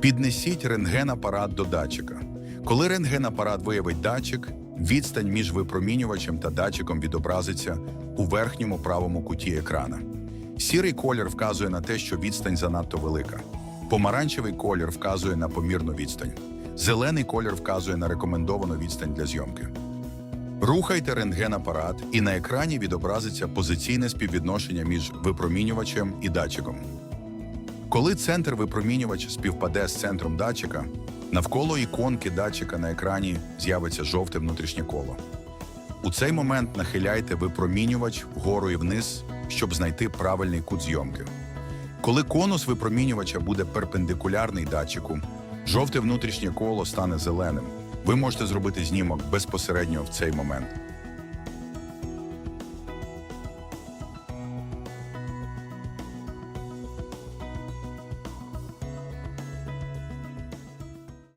Піднесіть рентген-апарат до датчика. Коли рентген-апарат виявить датчик, відстань між випромінювачем та датчиком відобразиться у верхньому правому куті екрана. Сірий колір вказує на те, що відстань занадто велика. Помаранчевий колір вказує на помірну відстань. Зелений колір вказує на рекомендовану відстань для зйомки. Рухайте рентген-апарат, і на екрані відобразиться позиційне співвідношення між випромінювачем і датчиком. Коли центр випромінювача співпаде з центром датчика, навколо іконки датчика на екрані з'явиться жовте внутрішнє коло. У цей момент нахиляйте випромінювач вгору і вниз, щоб знайти правильний кут зйомки. Коли конус випромінювача буде перпендикулярний датчику, жовте внутрішнє коло стане зеленим. Ви можете зробити знімок безпосередньо в цей момент.